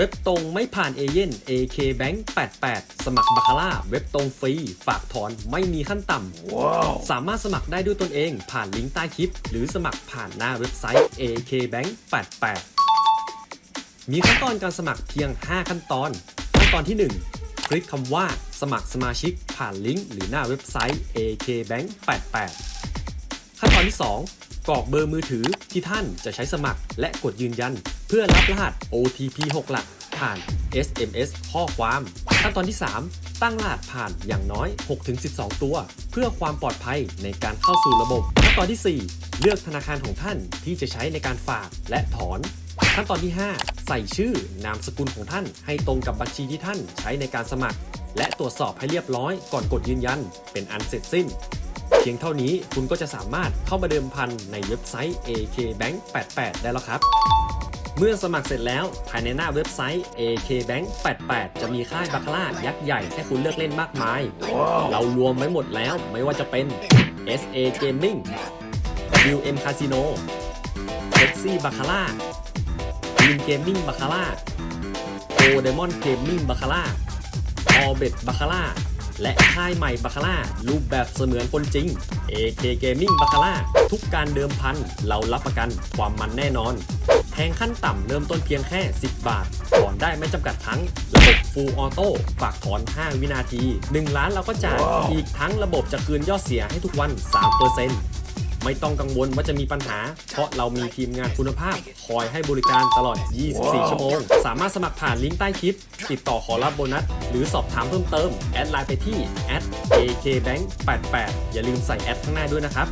เว็บตรงไม่ผ่านเอเย่น AK Bank 88 สมัครบาคาร่า เว็บตรงฟรี ฝากถอนไม่มีขั้นต่ำสามารถสมัครได้ด้วยตนเอง ผ่านลิงก์ใต้คลิป หรือสมัครผ่านหน้าเว็บไซต์ AK Bank 88 มีขั้นตอนการสมัครเพียง 5 ขั้นตอน ขั้นตอนที่ 1 คลิกคำว่าสมัครสมาชิก ผ่านลิงก์หรือหน้าเว็บไซต์ AK Bank 88 ขั้นตอนที่ 2กรอกเบอร์มือถือที่ท่านจะใช้สมัครและกดยืนยัน เพื่อรับรหัส OTP 6 หลัก ผ่าน SMS ข้อความ ขั้นตอนที่ 3 ตั้งรหัสผ่านอย่างน้อย 6-12 ตัว เพื่อความปลอดภัยในการเข้าสู่ระบบ ขั้นตอนทีสี่ 4 เลือกธนาคารของท่านที่จะใช้ในการฝากและถอน ขั้นตอนที่ 5 ใส่ชื่อนามสกุลของท่าน ให้ตรงกับบัญชีที่ท่านใช้ในการสมัคร และตรวจสอบให้เรียบร้อยก่อนกดยืนยัน เป็นอันเสร็จสิ้นเพียงเท่านี้คุณก็จะสามารถเข้ามาเดิมพันในเว็บไซต์ AK Bank 88 ได้แล้วครับ เมื่อสมัครเสร็จแล้วภายในหน้าเว็บไซต์ AK Bank 88 จะมีค่ายบาคาร่ายักษ์ใหญ่ให้คุณเลือกเล่นมากมาย เรารวมไว้หมดแล้วไม่ว่าจะเป็น SA Gaming WM Casino Sexy Baccarat Green Gaming Baccarat o Demon Gaming Baccarat Orbit Baccarat และค่ายใหม่บาคาร่ารูปแบบเสมือนคนจริง AK Gaming บาคาร่าทุกการเดิมพันเรารับประกันความมันแน่นอนแทงขั้นต่ำเริ่มต้นเพียงแค่ 10 บาทถอนได้ไม่จำกัดทั้งระบบ Full Auto ฝากถอน 5 วินาที 1 ล้านเราก็จ่ายอีกทั้งระบบจะคืนยอดเสียให้ทุกวัน 3% ไม่ต้องกังวลว่าจะมีปัญหา เพราะเรามีทีมงานคุณภาพ คอยให้บริการตลอด 24 ชั่วโมง สามารถสมัครผ่านลิงก์ใต้คลิป ติดต่อขอรับโบนัส หรือสอบถามเพิ่มเติม แอดไลน์ไปที่ @akbank88 อย่าลืมใส่แอดข้างหน้าด้วยนะครับ